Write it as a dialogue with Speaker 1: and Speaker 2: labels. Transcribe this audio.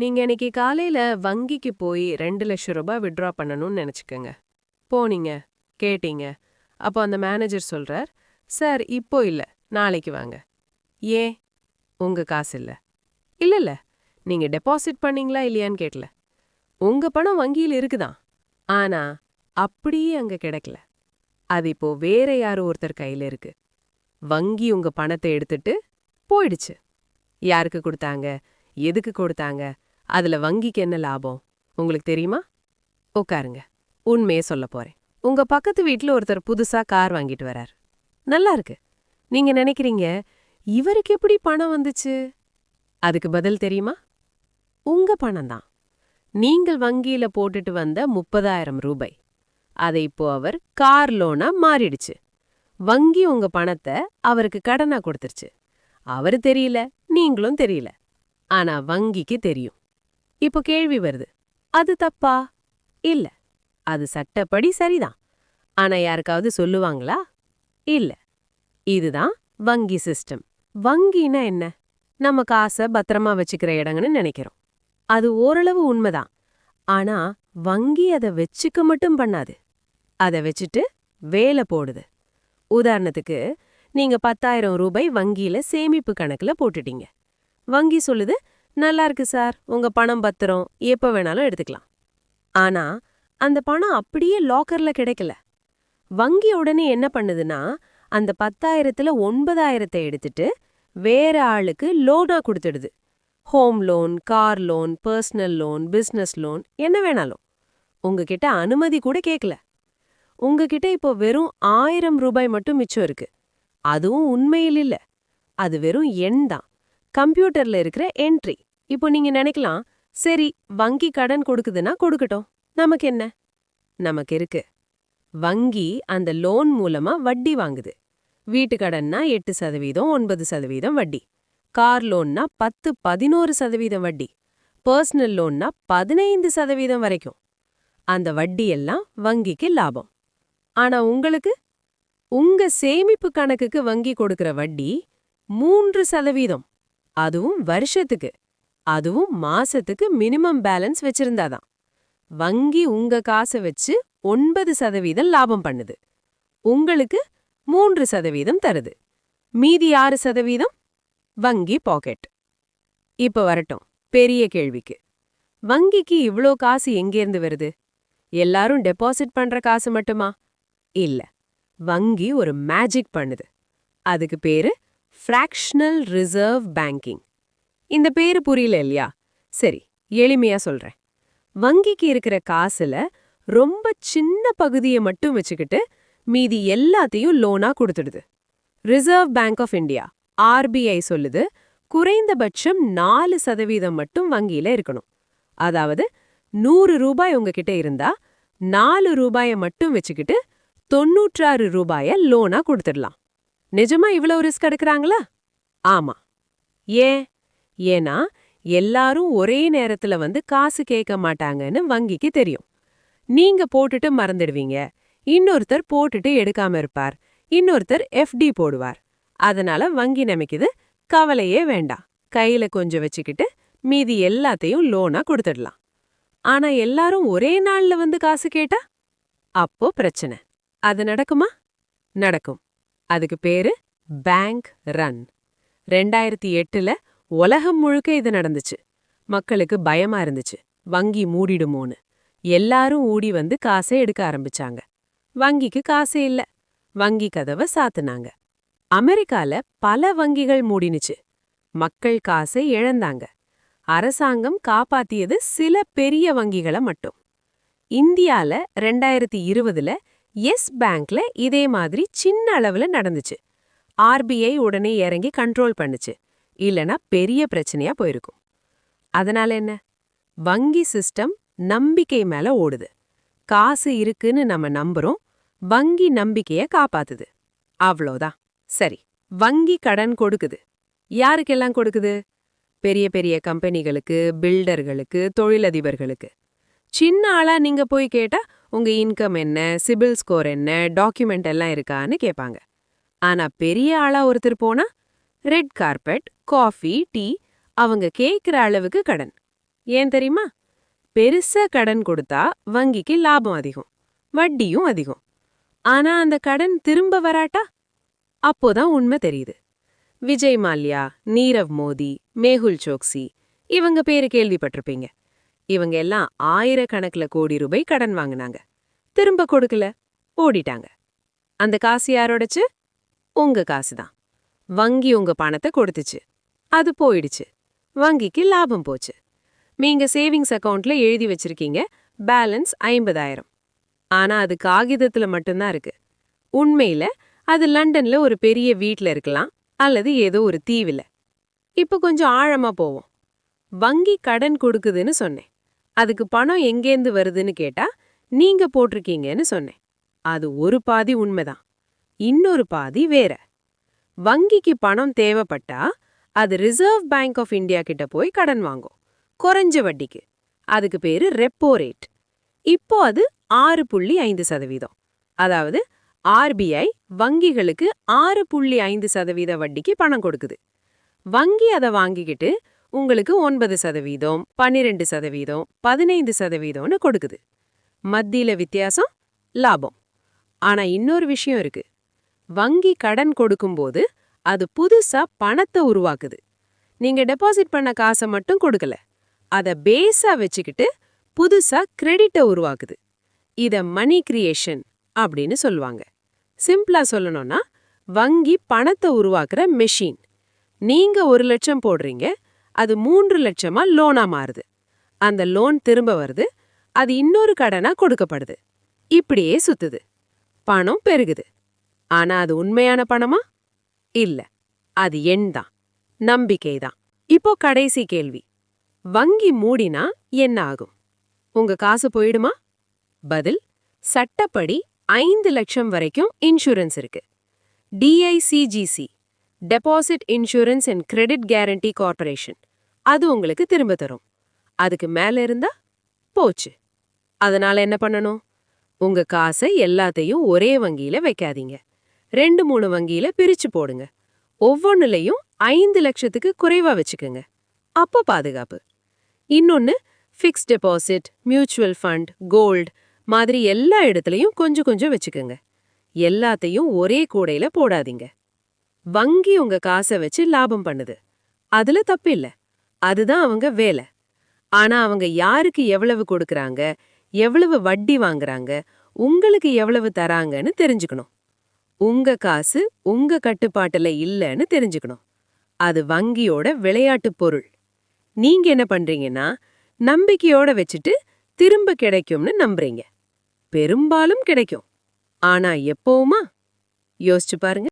Speaker 1: நீங்க இன்னைக்கு காலையில வங்கிக்கு போய் ரெண்டு லட்சம் ரூபாய் விட்ரா பண்ணணும்னு நினைச்சுக்கங்க. போனீங்க கேட்டீங்க. அப்போ அந்த மேனேஜர் சொல்றார் சார் இப்போ இல்ல நாளைக்கு வாங்க. ஏன்? உங்க காசு இல்ல. இல்ல இல்ல. நீங்க டெபாசிட் பண்ணீங்களா இல்லையான்னு கேட்கல. உங்க பணம் வங்கியில் இருக்குதான். ஆனா அப்படியே அங்க கிடைக்கல. அது இப்போ வேற யாரோ ஒருத்தர் கையில இருக்கு. வங்கி உங்க பணத்தை எடுத்துட்டு போயிடுச்சு. யாருக்கு கொடுத்தாங்க? எதுக்கு கொடுத்தாங்க? அதுல வங்கிக்கு என்ன லாபம்? உங்களுக்கு தெரியுமா? உட்காருங்க. உண்மையே சொல்ல போறேன். உங்க பக்கத்து வீட்டில் ஒருத்தர் புதுசா கார் வாங்கிட்டு வரார். நல்லா இருக்கு. நீங்க நினைக்கிறீங்க இவருக்கு எப்படி பணம் வந்துச்சு? அதுக்கு பதில் தெரியுமா? உங்க பணம் தான். நீங்கள் வங்கியில போட்டுட்டு வந்த முப்பதாயிரம் ரூபாய். அதை இப்போ அவர் கார் லோனா மாறிடுச்சு. வங்கி உங்க பணத்தை அவருக்கு கடனா கொடுத்துருச்சு. அவரு தெரியல நீங்களும் தெரியல. ஆனா வங்கிக்கு தெரியும். இப்போ கேள்வி வருது. அது தப்பா? இல்ல. அது சட்டப்படி சரிதான். ஆனா யாருக்காவது சொல்லுவாங்களா? இல்ல. இதுதான் வங்கி சிஸ்டம். வங்கினா என்ன? நம்ம காசை பத்திரமா வச்சுக்கிற இடங்கன்னு நினைக்கிறோம். அது ஓரளவு உண்மைதான். ஆனா வங்கி அதை வச்சுக்க மட்டும் பண்ணாது. அதை வச்சுட்டு வேலை போடுது. உதாரணத்துக்கு நீங்க பத்தாயிரம் ரூபாய் வங்கியில சேமிப்பு கணக்குல போட்டுட்டீங்க. வங்கி சொல்லுது நல்லா இருக்கு சார். உங்க பணம் பத்திரம் எப்ப வேணாலும் எடுத்துக்கலாம். ஆனா அந்த பணம் அப்படியே லாக்கர்ல கிடைக்கல. வங்கி உடனே என்ன பண்ணுதுன்னா அந்த பத்தாயிரத்துல ஒன்பதாயிரத்தை எடுத்துட்டு வேற ஆளுக்கு லோனா கொடுத்துடுது. Home loan car loan personal loan business loan என்ன வேணாலும். உங்ககிட்ட அனுமதி கூட கேட்கல உங்ககிட்ட இப்போ வெறும் ஆயிரம் ரூபாய் மட்டும் மிச்சம் இருக்கு. அதுவும் உண்மையில் இல்ல. அது வெறும் எண் தான். கம்ப்யூட்டர்ல இருக்கிற என்ட்ரி இப்போ நீங்க நினைக்கலாம் சரி வங்கி கடன் கொடுக்குதுன்னா கொடுக்கட்டும். நமக்கு என்ன? நமக்கு இருக்கு. வங்கி அந்த லோன் மூலமா வட்டி வாங்குது. வீட்டு கடன்னா எட்டு சதவீதம் ஒன்பது சதவீதம் வட்டி. கார் லோன்னா பத்து பதினோரு சதவீதம் வட்டி. பர்சனல் லோன்னா பதினைந்து சதவீதம் வரைக்கும். அந்த வட்டியெல்லாம் வங்கிக்கு லாபம். ஆனா உங்களுக்கு? உங்க சேமிப்பு கணக்குக்கு வங்கி கொடுக்கிற வட்டி மூன்று சதவீதம். அதுவும் வருஷத்துக்கு. அதுவும் மாசத்துக்கு மினிமம் பேலன்ஸ் வச்சிருந்தாதான். வங்கி உங்க காசை வச்சு ஒன்பது சதவீதம் லாபம் பண்ணுது. உங்களுக்கு மூன்று சதவீதம் தருது. மீதி ஆறு சதவீதம் வங்கி பாக்கெட் இப்ப வரட்டும். பெரிய கேள்விக்கு. வங்கிக்கு இவ்ளோ காசு எங்கேருந்து வருது? எல்லாரும் டெபாசிட் பண்ற காசு மட்டுமா? இல்ல. வங்கி ஒரு மேஜிக் பண்ணுது. அதுக்கு பேரு ஃப்ராக்ஷனல் ரிசர்வ் பேங்கிங் இந்த பேரு புரியல இல்லையா? சரி எளிமையா சொல்றேன். வங்கிக்கு இருக்கிற காசுல ரொம்ப சின்ன பகுதியை மட்டும் வச்சுக்கிட்டு மீதி எல்லாத்தையும் லோனா கொடுத்துடுது. Reserve Bank of India RBI சொல்லுது குறைந்தபட்சம் நாலு சதவீதம் மட்டும் வங்கியில இருக்கணும். அதாவது நூறு ரூபாய் உங்ககிட்ட இருந்தா நாலு ரூபாய மட்டும் வச்சுக்கிட்டு தொண்ணூற்றாறு ரூபாய லோனா கொடுத்துடலாம். நிஜமா இவ்வளவு ரிஸ்க் எடுக்கிறாங்களா? ஆமா. ஏன்? ஏன்னா எல்லாரும் ஒரே நேரத்துல வந்து காசு கேட்க மாட்டாங்கன்னு வங்கிக்கு தெரியும். நீங்க போட்டுட்டு மறந்துடுவீங்க. இன்னொருத்தர் போட்டுட்டு எடுக்காம இருப்பார். இன்னொருத்தர் எஃப்டி போடுவார். அதனால வங்கி நினைக்குது கவலையே வேண்டாம். கையில கொஞ்சம் வச்சுக்கிட்டு மீதி எல்லாத்தையும் லோனா கொடுத்துடலாம். ஆனா எல்லாரும் ஒரே நாள்ல வந்து காசு கேட்டா? அப்போ பிரச்சனை. அது நடக்குமா? நடக்கும். அதுக்கு பேரு பேங்க் ரன் ரெண்டாயிரத்தி எட்டுல உலகம் முழுக்க இது நடந்துச்சு. மக்களுக்கு பயமா இருந்துச்சு. வங்கி மூடிடுமோன்னு. எல்லாரும் ஊடி வந்து காசை எடுக்க ஆரம்பிச்சாங்க. வங்கிக்கு காசே இல்ல. வங்கி கதவை சாத்துனாங்க. அமெரிக்கால பல வங்கிகள் மூடினுச்சு. மக்கள் காசை இழந்தாங்க. அரசாங்கம் காப்பாத்தியது சில பெரிய வங்கிகளை மட்டும். இந்தியால ரெண்டாயிரத்தி இருபதுல எஸ் பேங்க்ல இதே மாதிரி சின்ன அளவுல நடந்துச்சு. ஆர்பிஐ உடனே இறங்கி கண்ட்ரோல் பண்ணுச்சு. இல்லனா பெரிய பிரச்சனையா போயிருக்கும். அதனால என்ன? வங்கி சிஸ்டம் நம்பிக்கை மேல ஓடுது. காசு இருக்குன்னு நம்ம நம்புறோம். வங்கி நம்பிக்கைய காப்பாத்துது. அவ்வளோதான் சரி வங்கி கடன் கொடுக்குது. யாருக்கெல்லாம் கொடுக்குது? பெரிய பெரிய கம்பெனிகளுக்கு பில்டர்களுக்கு தொழிலதிபர்களுக்கு. சின்ன ஆளா நீங்க போய் கேட்டா உங்க இன்கம் என்ன சிபில் ஸ்கோர் என்ன டாக்குமெண்ட் எல்லாம் இருக்கான்னு கேட்பாங்க ஆனா பெரிய ஆளா ஒருத்தர் போனா ரெட் கார்பெட் காஃபி டீ அவங்க கேக்குற அளவுக்கு கடன். ஏன் தெரியுமா? பெருசா கடன் கொடுத்தா வங்கிக்கு லாபம் அதிகம் வட்டியும் அதிகம். ஆனா அந்த கடன் திரும்ப வராட்டா? அப்போதான் உண்மை தெரியுது. விஜய் மால்யா நீரவ் மோடி மேகுல் சோக்சி இவங்க பேரு கேள்விப்பட்டிருப்பீங்க. இவங்க எல்லாம் ஆயிரக்கணக்குல கோடி ரூபாய் கடன் வாங்குனாங்க. திரும்ப கொடுக்கல ஓடிட்டாங்க. அந்த காசு யாரோடச்சு? உங்க காசு தான் வங்கி உங்க பணத்தை கொடுத்துச்சு. அது போயிடுச்சு. வங்கிக்கு லாபம் போச்சு. நீங்க சேவிங்ஸ் அக்கவுண்ட்ல எழுதி வச்சிருக்கீங்க பேலன்ஸ் ஐம்பதாயிரம். ஆனா அது காகிதத்துல மட்டும்தான் இருக்கு. உண்மையில அது லண்டன்ல ஒரு பெரிய வீட்ல இருக்கலாம் அல்லது ஏதோ ஒரு தீவுல. இப்ப கொஞ்சம் ஆழமா போவோம். வங்கி கடன் கொடுக்குதுன்னு சொன்னேன். அதுக்கு பணம் எங்கேருந்து வருதுன்னு கேட்டா நீங்க போட்டிருக்கீங்கன்னு சொன்னேன். அது ஒரு பாதி உண்மைதான். இன்னொரு பாதி வேற. வங்கிக்கு பணம் தேவைப்பட்டா அது ரிசர்வ் பேங்க் ஆஃப் இந்தியா கிட்ட போய் கடன் வாங்கும். குறைஞ்ச வட்டிக்கு. அதுக்கு பேரு ரெப்போ ரேட் இப்போ அது ஆறு புள்ளி ஐந்து சதவீதம். அதாவது ஆர்பிஐ வங்கிகளுக்கு ஆறு புள்ளி ஐந்து சதவீத வட்டிக்கு பணம் கொடுக்குது. வங்கி அதை வாங்கிக்கிட்டு உங்களுக்கு ஒன்பது சதவீதம் பன்னிரெண்டு சதவீதம் பதினைந்து சதவீதம்னு கொடுக்குது. மத்தியில வித்தியாசம் லாபம். ஆனா இன்னொரு விஷயம் இருக்கு. வங்கி கடன் கொடுக்கும்போது அது புதுசா பணத்தை உருவாக்குது. நீங்க டெபாசிட் பண்ண காசை மட்டும் கொடுக்கல. அத பேஸா வச்சுக்கிட்டு புதுசா கிரெடிட்டை உருவாக்குது. இத மணி கிரியேஷன் அப்படின்னு சொல்லுவாங்க. சிம்பிளா சொல்லணும்னா வங்கி பணத்தை உருவாக்குற மெஷின் நீங்க ஒரு லட்சம் போடுறீங்க அது மூன்று லட்சமா லோனா மாறுது. அந்த லோன் திரும்ப வருது. அது இன்னொரு கடனா கொடுக்கப்படுது. இப்படியே சுத்துது. பணம் பெருகுது. ஆனா அது உண்மையான பணமா? இல்ல. அது எண் தான். நம்பிக்கை தான். இப்போ கடைசி கேள்வி. வங்கி மூடினா என்ன ஆகும்? உங்க காசு போயிடுமா? பதில் சட்டப்படி ஐந்து லட்சம் வரைக்கும் இன்சூரன்ஸ் இருக்கு. DICGC deposit insurance and credit guarantee corporation அது உங்களுக்கு திரும்ப தரும். அதுக்கு மேல இருந்தா போச்சு. அதனால என்ன பண்ணணும்? உங்க காசை எல்லாத்தையும் ஒரே வங்கியில வைக்காதீங்க. ரெண்டு மூணு வங்கியில பிரிச்சு போடுங்க. ஒவ்வொன்னுலயும் ஐந்து லட்சத்துக்கு குறைவா வச்சுக்கோங்க. அப்போ பாதுகாப்பு. இன்னொன்னு fix deposit mutual fund gold மாதிரி எல்லா இடத்துலயும் கொஞ்சம் கொஞ்சம் வச்சுக்கோங்க. எல்லாத்தையும் ஒரே கூடையில போடாதீங்க. வங்கி உங்க காசை வச்சு லாபம் பண்ணுது. அதுல தப்பில்ல. அதுதான் அவங்க வேலை. ஆனா அவங்க யாருக்கு எவ்வளவு கொடுக்கறாங்க எவ்வளவு வட்டி வாங்குறாங்க உங்களுக்கு எவ்வளவு தராங்கன்னு தெரிஞ்சுக்கணும். உங்க காசு உங்க கட்டுப்பாட்டுல இல்லைன்னு தெரிஞ்சுக்கணும். அது வங்கியோட விளையாட்டு பொருள். நீங்க என்ன பண்றீங்கன்னா நம்பிக்கையோட வச்சுட்டு திரும்ப கிடைக்கும்னு நம்புறீங்க. பெரும்பாலும் கிடைக்கும். ஆனா எப்பவுமா? யோசிச்சு பாருங்க.